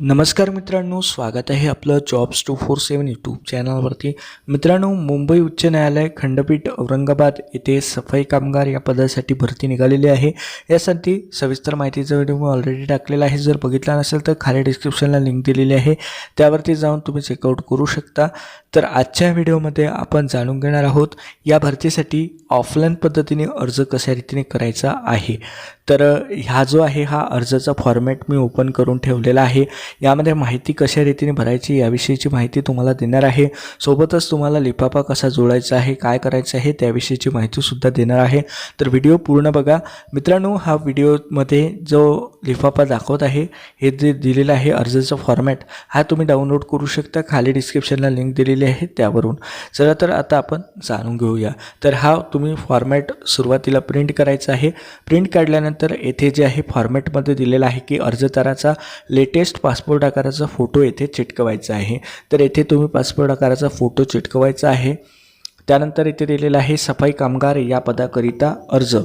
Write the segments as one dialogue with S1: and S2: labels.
S1: नमस्कार मित्रांनो स्वागत आहे आपलं jobs two four seven YouTube चॅनलवरती मित्रांनो मुंबई उच्च न्यायालय खंडपीठ औरंगाबाद येथे सफाई कामगार या पदासाठी भरती निघालेली आहे. यासाठी सविस्तर माहितीचा व्हिडिओ मी ऑलरेडी टाकलेला आहे. जर बघितला नसेल तर खाली डिस्क्रिप्शनला लिंक दिलेली आहे. त्यावरती जाऊन तुम्ही चेकआउट करू शकता. तर आजच्या व्हिडिओमध्ये आपण जाणून घेणार आहोत या भरतीसाठी ऑफलाईन पद्धतीने अर्ज कशा रीतीने करायचा आहे? तर ह्या जो आहे हा अर्जाचा फॉर्मॅट मी ओपन करून ठेवलेला आहे. यामध्ये माहिती कशा रीतीने भरायची याविषयीची माहिती तुम्हाला देणार आहे. सोबतच तुम्हाला लिफाफा कसा जोडायचा आहे काय करायचं आहे त्याविषयीची माहितीसुद्धा देणार आहे. तर व्हिडिओ पूर्ण बघा. मित्रांनो हा व्हिडिओमध्ये जो लिफाफा दाखवत आहे हे जे दिलेलं आहे अर्जाचा फॉर्मॅट हा तुम्ही डाउनलोड करू शकता. खाली डिस्क्रिप्शनला लिंक दिलेली आहे त्यावरून. चला तर आता आपण जाणून घेऊया. तर हा तुम्ही फॉर्मॅट सुरुवातीला प्रिंट करायचा आहे. प्रिंट काढल्यानंतर येथे जे आहे फॉर्मॅटमध्ये दिलेलं आहे की अर्जदाराचा लेटेस्ट पासपोर्ट आकाराचा फोटो येथे चिटकवायचा आहे. तर येथे तुम्ही पासपोर्ट आकाराचा फोटो चिटकवायचा आहे. त्यानंतर इथे दिलेलं आहे सफाई कामगार या पदाकरिता अर्ज.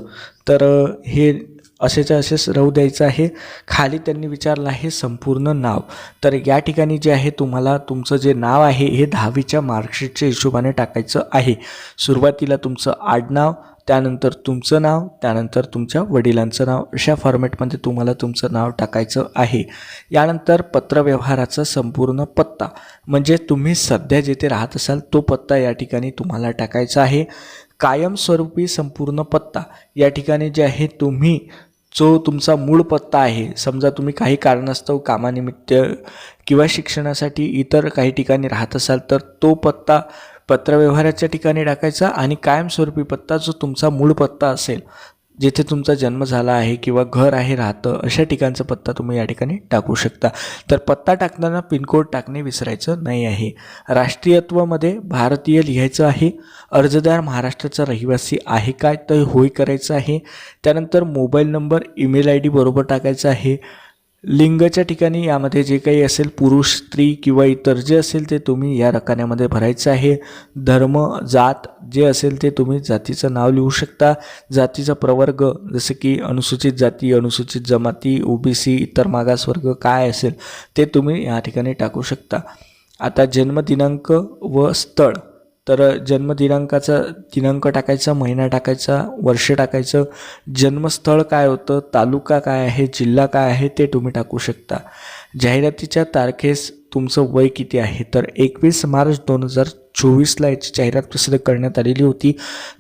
S1: तर हे असेच्या असेच राहू द्यायचं आहे. खाली त्यांनी विचारलं आहे संपूर्ण नाव. तर या ठिकाणी जे आहे तुम्हाला तुमचं जे नाव आहे हे दहावीच्या मार्कशीटच्या हिशोबाने टाकायचं आहे. सुरुवातीला तुमचं आडनाव त्यानंतर तुमचं नाव त्यानंतर तुमच्या वडिलांचं नाव अशा फॉर्मॅटमध्ये तुम्हाला तुमचं नाव टाकायचं आहे. यानंतर पत्रव्यवहाराचा संपूर्ण पत्ता. म्हणजे तुम्ही सध्या जिथे राहत असाल तो पत्ता या ठिकाणी तुम्हाला टाकायचा आहे. कायमस्वरूपी संपूर्ण पत्ता. या ठिकाणी जे आहे तुम्ही जो तुमचा मूळ पत्ता आहे समजा तुम्ही काही कारणास्तव कामानिमित्त किंवा शिक्षणासाठी इतर काही ठिकाणी राहत असाल तर तो पत्ता पत्रव्यवहाराच्या ठिकाणी टाकायचा आणि कायमस्वरूपी पत्ता जो तुमचा मूळ पत्ता असेल जिथे तुमचा जन्म झाला आहे किंवा घर आहे राहतं अशा ठिकाणचा पत्ता तुम्ही या ठिकाणी टाकू शकता. तर पत्ता टाकताना पिनकोड टाकणे विसरायचं नाही आहे. राष्ट्रीयत्वामध्ये भारतीय लिहायचं आहे. अर्जदार महाराष्ट्राचा रहिवासी आहे काय? तर होय करायचं आहे. त्यानंतर mobile number email I D बरोबर टाकायचा आहे. लिंगाच्या ठिकाणी यामध्ये जे काही असेल पुरुष स्त्री किंवा इतर जे असेल ते तुम्ही या रकान्यामध्ये भरायचं आहे. धर्म जात जे असेल ते तुम्ही जातीचं नाव लिहू शकता. जातीचा प्रवर्ग जसे की अनुसूचित जाती अनुसूचित जमाती ओबीसी इतर मागासवर्ग काय असेल ते तुम्ही या ठिकाणी टाकू शकता. आता जन्मदिनांक व स्थळ. तर जन्मदिनांकाचा दिनांक टाकायचा महिना टाकायचा वर्ष टाकायचं जन्मस्थळ काय होतं तालुका काय आहे जिल्हा काय आहे ते तुम्ही टाकू शकता. जाहिरातीच्या तारखेस तुमचं वय किती आहे? तर एकवीस मार्च दोन हजार चोवीसला याची जाहिरात प्रसिद्ध करण्यात आलेली होती.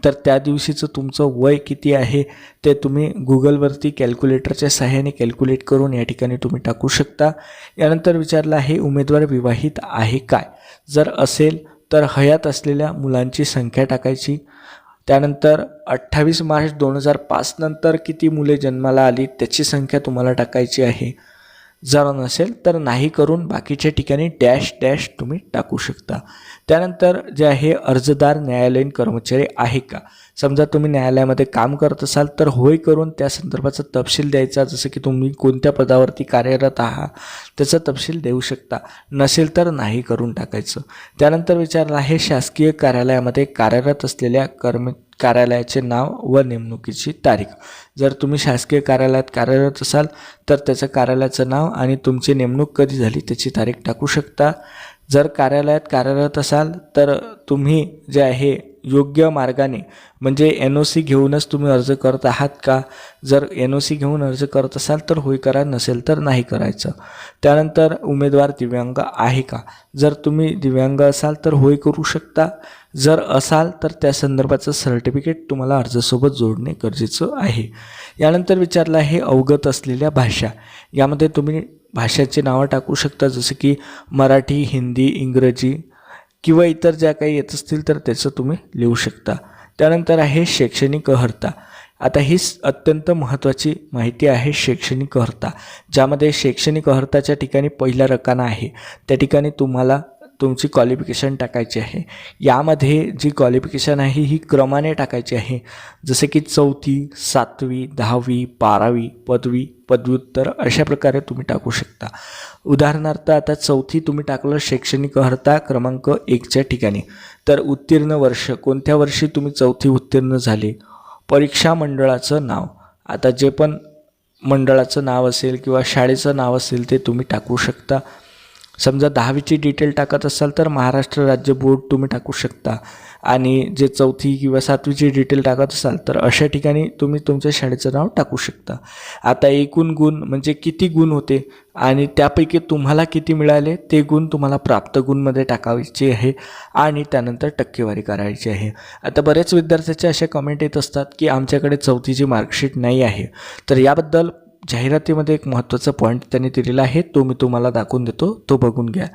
S1: तर त्या दिवशीचं तुमचं वय किती आहे ते तुम्ही गुगलवरती कॅल्क्युलेटरच्या सहाय्याने कॅल्क्युलेट करून या ठिकाणी तुम्ही टाकू शकता. यानंतर विचारलं आहे उमेदवार विवाहित आहे काय? जर असेल तर हयात असलेल्या मुलांची संख्या टाकायची. त्यानंतर अठ्ठावीस मार्च दोन हजार पाचनंतर किती मुले जन्माला आली त्याची संख्या तुम्हाला टाकायची आहे. जर नसेल तर नाही करून बाकीच्या ठिकाणी डॅश डॅश तुम्ही टाकू शकता. त्यानंतर जे आहे अर्जदार न्यायालयीन कर्मचारी आहे का? समजा तुम्ही न्यायालयामध्ये काम करत असाल तर होय करून त्या संदर्भाचा तपशील द्यायचा जसं की तुम्ही कोणत्या पदावरती कार्यरत आहात त्याचा तपशील देऊ शकता. नसेल तर नाही करून टाकायचं. त्यानंतर विचारलं आहे शासकीय कार्यालयामध्ये कार्यरत असलेल्या कर्म कार्यालयाचे नाव व नेमणुकीची तारीख. जर तुम्ही शासकीय कार्यालयात कार्यरत असाल तर त्याचं कार्यालयाचं नाव आणि तुमची नेमणूक कधी झाली त्याची तारीख टाकू शकता. जर कार्यालयात कार्यरत असाल तर तुम्ही जे आहे योग्य मार्गाने म्हणजे एन ओ सी घेऊनच तुम्ही अर्ज करत आहात का? जर एन ओ सी घेऊन अर्ज करत असाल तर होय करा नसेल तर नाही करायचं. त्यानंतर उमेदवार दिव्यांग आहे का? जर तुम्ही दिव्यांग असाल तर होय करू शकता. जर असाल तर त्या संदर्भाचं सर्टिफिकेट तुम्हाला अर्जासोबत जोडणे गरजेचं आहे. यानंतर विचारलं आहे अवगत असलेल्या भाषा. यामध्ये तुम्ही भाषाची नावं टाकू शकता जसं की मराठी हिंदी इंग्रजी किंवा इतर ज्या काही येत असतील तर त्याचं तुम्ही लिहू शकता. त्यानंतर आहे शैक्षणिक अर्हता आता ही अत्यंत महत्त्वाची माहिती आहे शैक्षणिक अर्हता ज्यामध्ये शैक्षणिक अर्हताच्या ठिकाणी पहिला रकाना आहे. त्या ठिकाणी तुम्हाला तुमची क्वालिफिकेशन टाकायची आहे. यामध्ये जी क्वालिफिकेशन आहे ही क्रमाने टाकायची आहे. जसे की चौथी सातवी दहावी बारावी पदवी पदव्युत्तर अशा प्रकारे तुम्ही टाकू शकता. उदाहरणार्थ आता चौथी तुम्ही टाकलं शैक्षणिक अर्हता क्रमांक एकच्या ठिकाणी. तर उत्तीर्ण वर्ष कोणत्या वर्षी तुम्ही चौथी उत्तीर्ण झाले? परीक्षा मंडळाचं नाव. आता जे पण मंडळाचं नाव असेल किंवा शाळेचं नाव असेल ते तुम्ही टाकू शकता. समजा दहावीची डिटेल टाकत असाल तर महाराष्ट्र राज्य बोर्ड तुम्ही टाकू शकता. आणि जे चौथी किंवा सातवीची डिटेल टाकत असाल तर अशा ठिकाणी तुम्ही तुमच्या शाळेचं नाव टाकू शकता. आता एकूण गुण म्हणजे किती गुण होते आणि त्यापैकी तुम्हाला किती मिळाले ते गुण तुम्हाला प्राप्त गुणमध्ये टाकायचे आहे आणि त्यानंतर टक्केवारी करायची आहे. आता बरेच विद्यार्थ्याचे असे कमेंट येत असतात की आमच्याकडे चौथीची मार्कशीट नाही आहे. तर याबद्दल जाहिरातीमध्ये एक महत्त्वाचा पॉईंट त्यांनी दिलेला आहे तो मी तुम्हाला दाखवून देतो तो बघून घ्या.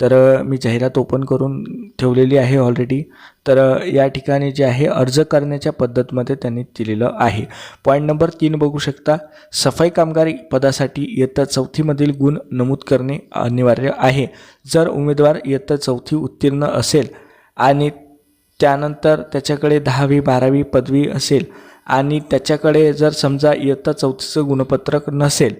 S1: तर मी जाहिरात ओपन करून ठेवलेली आहे ऑलरेडी तर या ठिकाणी जे आहे अर्ज करण्याच्या पद्धतमध्ये त्यांनी दिलेलं आहे. पॉईंट नंबर तीन बघू शकता. सफाई कामगारी पदासाठी इयत्ता चौथीमधील गुण नमूद करणे अनिवार्य आहे. जर उमेदवार इयत्ता चौथी उत्तीर्ण असेल आणि त्यानंतर त्याच्याकडे दहावी बारावी पदवी असेल आणि त्याच्याकडे जर समजा इयत्ता चौथीचं गुणपत्रक नसेल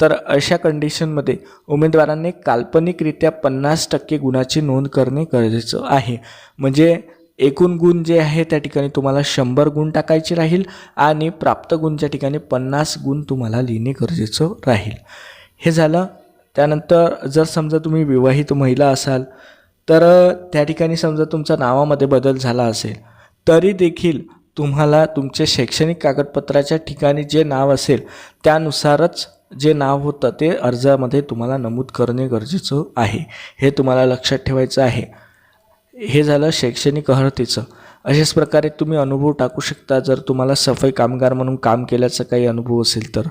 S1: तर अशा कंडिशनमध्ये उमेदवारांनी काल्पनिकरित्या पन्नास टक्के गुणाची नोंद करणे गरजेचं आहे. म्हणजे एकूण गुण जे आहे त्या ठिकाणी तुम्हाला शंभर गुण टाकायचे राहील आणि प्राप्त गुणच्या ठिकाणी पन्नास गुण तुम्हाला लिहिणे गरजेचं राहील. हे झालं. त्यानंतर जर समजा तुम्ही विवाहित महिला असाल तर त्या ठिकाणी समजा तुमचा नावामध्ये बदल झाला असेल तरी देखील तुम्हाला तुमचे शैक्षणिक कागदपत्राच्या ठिकाणी जे नाव असेल त्यानुसारच जे नाव होतं ते अर्जामध्ये तुम्हाला नमूद करणे गरजेचं आहे. हे तुम्हाला लक्षात ठेवायचं आहे. हे झालं शैक्षणिक अर्हतेचं अशाच प्रकारे तुम्ही अनुभव टाकू शकता. जर तुम्हाला सफाई कामगार म्हणून काम केल्याचा काही अनुभव असेल तर.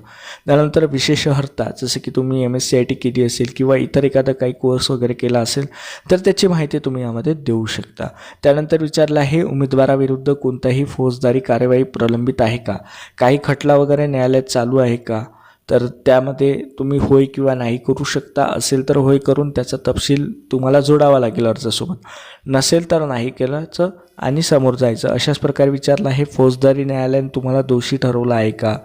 S1: त्यानंतर विशेष हर्ता जसं की तुम्ही M S C I T केली असेल किंवा इतर एखादा काही कोर्स वगैरे केला असेल तर त्याची माहिती तुम्ही यामध्ये देऊ शकता. त्यानंतर विचारलं आहे उमेदवाराविरुद्ध कोणताही फौजदारी कार्यवाही प्रलंबित आहे का? काही खटला वगैरे न्यायालयात चालू आहे का? तर त्यामध्ये तुम्ही होय किंवा नाही करू शकता. असेल तर होय करून त्याचा तपशील तुम्हाला जोडावा लागेल अर्जासोबत. नसेल तर नाही केल्याचं आणि समोर जायचं. अशाच प्रकारे विचारलं हे फौजदारी न्यायालयाने तुम्हाला दोषी ठरवलं आहे का?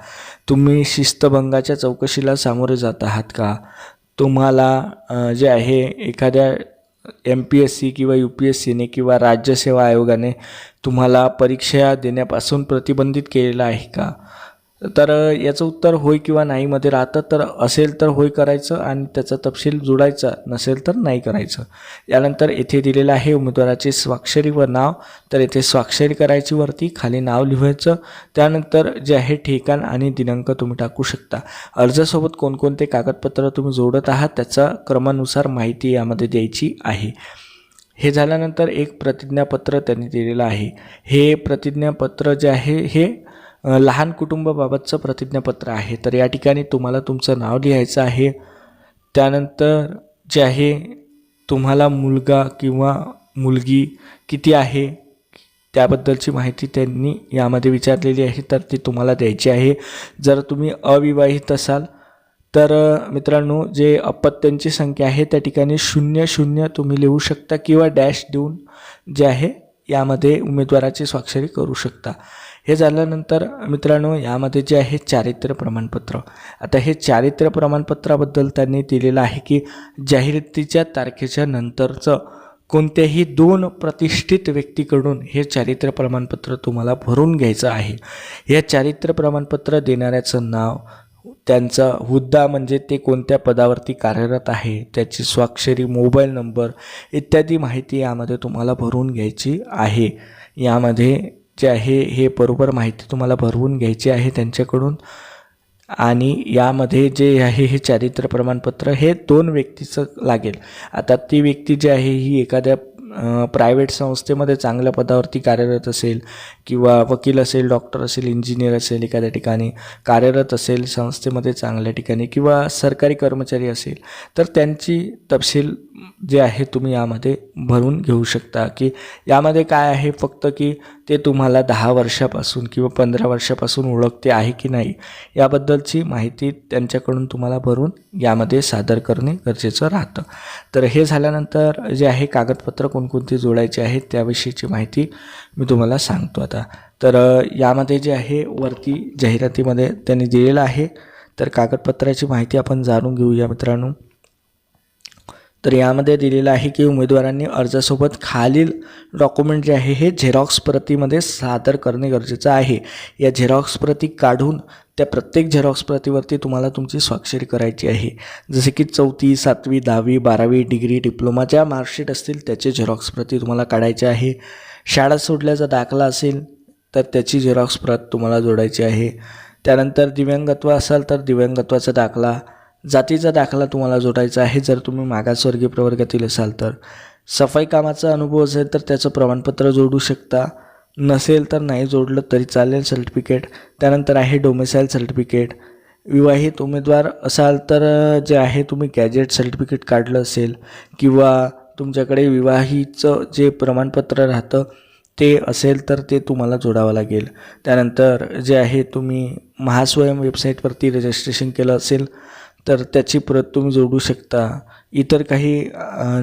S1: तुम्ही शिस्तभंगाच्या चौकशीला सामोरे जात आहात का? तुम्हाला जे आहे एखाद्या एम पी एस सी किंवा यू पी एस सीने किंवा राज्यसेवा आयोगाने तुम्हाला परीक्षा देण्यापासून प्रतिबंधित केलेलं आहे का? तर याचं उत्तर होय किंवा नाहीमध्ये राहतं तर असेल तर होय करायचं आणि त्याचा तपशील जोडायचा नसेल तर नाही करायचं. यानंतर येथे दिलेलं आहे उमेदवाराची स्वाक्षरी व नाव. तर येथे स्वाक्षरी करायची वरती खाली नाव लिहायचं. त्यानंतर जे आहे ठिकाण आणि दिनांक तुम्ही टाकू शकता. अर्जासोबत कोणकोणते कागदपत्र तुम्ही जोडत आहात त्याचा क्रमानुसार माहिती यामध्ये द्यायची आहे. हे झाल्यानंतर एक प्रतिज्ञापत्र त्यांनी दिलेलं आहे. हे प्रतिज्ञापत्र जे आहे हे लहान कुटुंबाबाबतचं प्रतिज्ञापत्र आहे. तर या ठिकाणी तुम्हाला तुमचं नाव लिहायचं आहे. त्यानंतर जे आहे तुम्हाला मुलगा किंवा मुलगी किती आहे त्याबद्दलची माहिती त्यांनी यामध्ये विचारलेली आहे तर ती तुम्हाला द्यायची आहे. जर तुम्ही अविवाहित असाल तर मित्रांनो जे अपत्यांची संख्या आहे त्या ठिकाणी शून्य शून्य तुम्ही लिहू शकता किंवा डॅश देऊन जे आहे यामध्ये उमेदवाराची स्वाक्षरी करू शकता. हे झाल्यानंतर मित्रांनो यामध्ये जे आहे चारित्र्य प्रमाणपत्र. आता हे चारित्र्य प्रमाणपत्राबद्दल त्यांनी दिलेलं आहे की जाहिरातीच्या तारखेच्या नंतरचं कोणत्याही दोन प्रतिष्ठित व्यक्तीकडून हे चारित्र्य प्रमाणपत्र तुम्हाला भरून घ्यायचं आहे. या चारित्र्य प्रमाणपत्र देणाऱ्याचं नाव त्यांचा हुद्दा म्हणजे ते कोणत्या पदावरती कार्यरत आहे त्याची स्वाक्षरी मोबाईल नंबर इत्यादी माहिती यामध्ये तुम्हाला भरून घ्यायची आहे. यामध्ये जे आहे हे बरोबर माहिती तुम्हाला भरवून घ्यायची आहे त्यांच्याकडून. आणि यामध्ये जे आहे हे चारित्र्य प्रमाणपत्र हे दोन व्यक्तीचं लागेल. आता ती व्यक्ती जी आहे ही एखाद्या प्रायव्हेट संस्थेमध्ये चांगल्या पदावरती कार्यरत असेल किंवा वकील असेल डॉक्टर असेल इंजिनियर असेल एखाद्या ठिकाणी कार्यरत असेल संस्थेमध्ये चांगल्या ठिकाणी किंवा सरकारी कर्मचारी असेल तर त्यांची तपशील जे आहे तुम्ही यामध्ये भरून घेऊ शकता की यामध्ये काय आहे फक्त की ते तुम्हाला दहा वर्षापासून किंवा पंधरा वर्षापासून ओळखते आहे की नाही याबद्दलची माहिती त्यांच्याकडून तुम्हाला भरून यामध्ये सादर करणे गरजेचं राहतं. तर हे झाल्यानंतर जे आहे कागदपत्र कोणकोणती जोडायची आहेत त्याविषयीची माहिती मी तुम्हाला सांगतो आता. तर यामध्ये जे आहे वरती जाहिरातीमध्ये त्यांनी दिलेलं आहे. तर कागदपत्राची माहिती आपण जाणून घेऊया मित्रांनो. तर यामध्ये दिलेलं आहे की उमेदवारांनी अर्जासोबत खालील डॉक्युमेंट जे आहे हे झेरॉक्स प्रतीमध्ये सादर करणे गरजेचं आहे. या झेरॉक्स प्रती काढून त्या प्रत्येक झेरॉक्स प्रतीवरती तुम्हाला तुमची स्वाक्षरी करायची आहे. जसे की चौथी सातवी दहावी बारावी डिग्री डिप्लोमा ज्या मार्कशीट असतील त्याचे झेरॉक्स प्रती तुम्हाला काढायचे आहे. शाळा सोडल्याचा दाखला असेल तर त्याची झेरॉक्स प्रत तुम्हाला जोडायची आहे. त्यानंतर दिव्यांगत्व असाल तर दिव्यांगत्वाचा दाखला. जातीचा दाखला तुम्हाला जोडायचा आहे जर तुम्ही मागासवर्गीय प्रवर्गातील असाल तर. सफाई कामाचा अनुभव असेल तर त्याचं प्रमाणपत्र जोडू शकता. नसेल तर नाही जोडलं तरी चालेल सर्टिफिकेट. त्यानंतर आहे डोमेसाईल सर्टिफिकेट विवाहित उमेदवार असाल तर जे आहे तुम्ही गॅजेट सर्टिफिकेट काढलं असेल किंवा तुमच्याकडे विवाहीचं जे प्रमाणपत्र राहतं ते असेल तर ते तुम्हाला जोडावं लागेल. त्यानंतर जे आहे तुम्ही महास्वयं वेबसाईटवरती रजिस्ट्रेशन केलं असेल तर त्याची प्रत तुम्ही जोडू शकता. इतर काही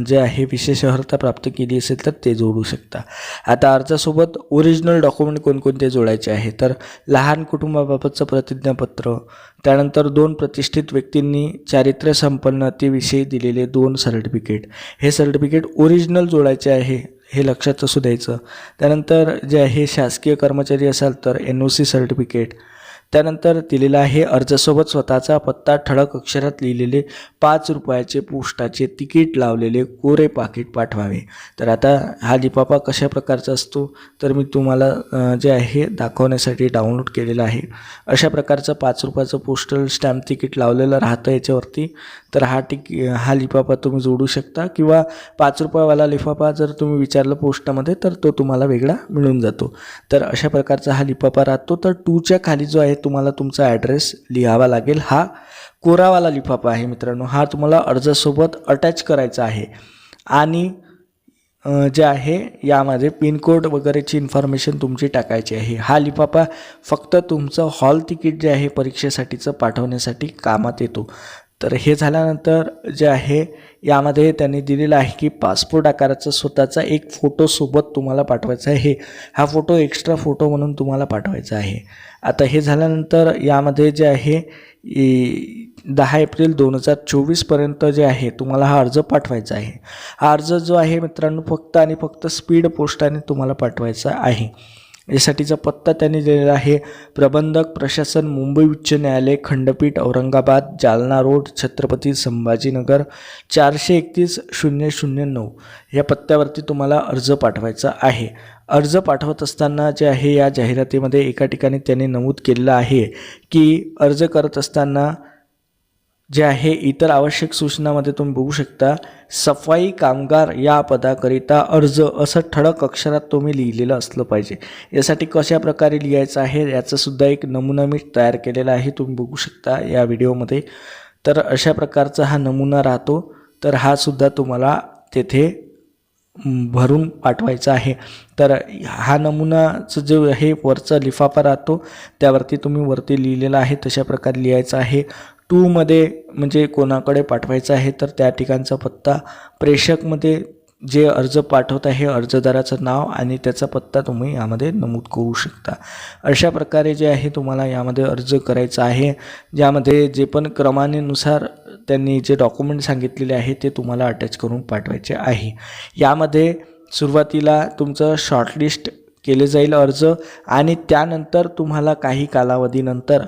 S1: जे आहे विशेष अर्हता प्राप्त केली असेल तर ते जोडू शकता. आता अर्जासोबत ओरिजिनल डॉक्युमेंट कोणकोणते जोडायचे आहे? तर लहान कुटुंबाबाबतचं प्रतिज्ञापत्र त्यानंतर दोन प्रतिष्ठित व्यक्तींनी चारित्र्य संपन्नतेविषयी दिलेले दोन सर्टिफिकेट हे सर्टिफिकेट ओरिजिनल जोडायचे आहे हे लक्षात असू द्यायचं. त्यानंतर जे आहे शासकीय कर्मचारी असाल तर एन ओ सी सर्टिफिकेट त्यानंतर दिलेला आहे अर्जासोबत स्वतःचा पत्ता ठळक अक्षरात लिहिलेले पाच रुपयाचे पोस्टाचे तिकीट लावलेले कोरे पाकिट पाठवावे. तर आता हा लिफाफा कशा प्रकारचा असतो? तर मी तुम्हाला जे आहे दाखवण्यासाठी डाउनलोड केलेला आहे. अशा प्रकारचं पाच रुपयाचं पोस्टल स्टॅम्प तिकीट लावलेलं राहतं याच्यावरती. तर हा टिक हा लिफाफा तुम्ही जोडू शकता किंवा पाच रुपयावाला लिफाफा जर तुम्ही विचारलं पोस्टामध्ये तर तो तुम्हाला वेगळा मिळून जातो. तर अशा प्रकारचा हा लिफाफा राहतो. तर टूच्या खाली जो आहे तुम्हाला तुमचा ॲड्रेस लिहावा लागेल. हा कोरावाला लिफाफा आहे मित्रांनो. हा तुम्हाला अर्जासोबत अटॅच करायचा आहे. आणि जे आहे यामध्ये पिनकोड वगैरेची इन्फॉर्मेशन तुमची टाकायची आहे. हा लिफाफा फक्त तुमचं हॉल तिकीट जे आहे परीक्षेसाठीचं पाठवण्यासाठी कामात येतो. तर हे झाल्यानंतर जे आहे यामध्ये त्यांनी दिलेलं आहे की पासपोर्ट आकाराचा स्वतःचा एक फोटोसोबत तुम्हाला पाठवायचा आहे. हा फोटो एक्स्ट्रा फोटो म्हणून तुम्हाला पाठवायचा आहे. आता हे झाल्यानंतर यामध्ये जे आहे दहा एप्रिल दोन हजार चोवीसपर्यंत जे आहे तुम्हाला हा अर्ज पाठवायचा आहे. हा अर्ज जो आहे मित्रांनो फक्त आणि फक्त स्पीड पोस्टाने तुम्हाला पाठवायचा आहे. यासाठीचा पत्ता त्यांनी दिलेला आहे. प्रबंधक प्रशासन मुंबई उच्च न्यायालय खंडपीठ औरंगाबाद जालना रोड छत्रपती संभाजीनगर चारशे एकतीस शून्य शून्य नऊ. या पत्त्यावरती तुम्हाला अर्ज पाठवायचा आहे. अर्ज पाठवत असताना जे आहे या जाहिरातीमध्ये एका ठिकाणी त्यांनी नमूद केलेलं आहे की अर्ज करत असताना जे आहे इतर आवश्यक सूचनामध्ये तुम्ही बघू शकता सफाई कामगार या पदाकरिता अर्ज असं ठळक अक्षरात तुम्ही लिहिलेलं असलं पाहिजे. यासाठी कशा प्रकारे लिहायचं आहे याचंसुद्धा एक नमुना मी तयार केलेला आहे तुम्ही बघू शकता या व्हिडिओमध्ये. तर अशा प्रकारचा हा नमुना राहतो तर हा सुद्धा तुम्हाला तेथे भरून पाठवायचा आहे. तर हा नमुनाचं जो आहे वरचा लिफाफा राहतो त्यावरती तुम्ही वरती लिहिलेला आहे तशा प्रकारे लिहायचं आहे. टूमध्ये म्हणजे कोणाकडे पाठवायचं आहे तर त्या ठिकाणचा पत्ता. प्रेषकमध्ये जे अर्ज पाठवत आहे अर्जदाराचं नाव आणि त्याचा पत्ता तुम्ही यामध्ये नमूद करू शकता. अशा प्रकारे जे आहे तुम्हाला यामध्ये अर्ज करायचा आहे. ज्यामध्ये जे पण क्रमानेनुसार त्यांनी जे डॉक्युमेंट सांगितलेले आहे ते तुम्हाला अटॅच करून पाठवायचे आहे. यामध्ये सुरुवातीला तुमचं शॉर्टलिस्ट केले जाईल अर्ज आणि त्यानंतर तुम्हाला काही कालावधीनंतर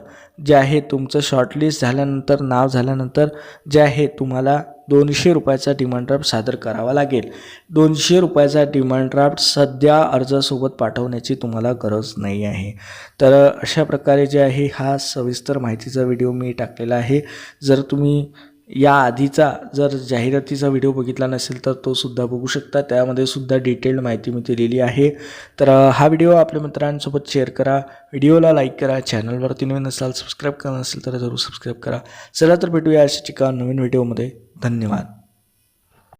S1: जे आहे तुमचं शॉर्टलिस्ट झाल्यानंतर नाव झाल्यानंतर जे आहे तुम्हाला दोनशे रुपयाचा डिमांड ड्राफ्ट सादर करावा लागेल. दोनशे रुपयाचा डिमांड ड्राफ्ट सध्या अर्जासोबत पाठवण्याची तुम्हाला गरज नाही आहे. तर अशा प्रकारे जे आहे हा सविस्तर माहितीचा व्हिडिओ मी टाकलेला आहे. जर तुम्ही या आधीचा जर जाहिरातीचा व्हिडिओ बघितला नसेल तर तो सुद्धा बघू शकता. त्यामध्ये सुद्धा डिटेल्ड माहिती मी दिलेली आहे. तर हा व्हिडिओ आपल्या मित्रांसोबत शेअर करा. व्हिडिओला लाईक करा. चॅनलवरती नवीन असाल सबस्क्राईब करा नसेल तर जरूर सबस्क्राईब करा. चला तर भेटूया अशाच एका नवीन व्हिडिओमध्ये. धन्यवाद.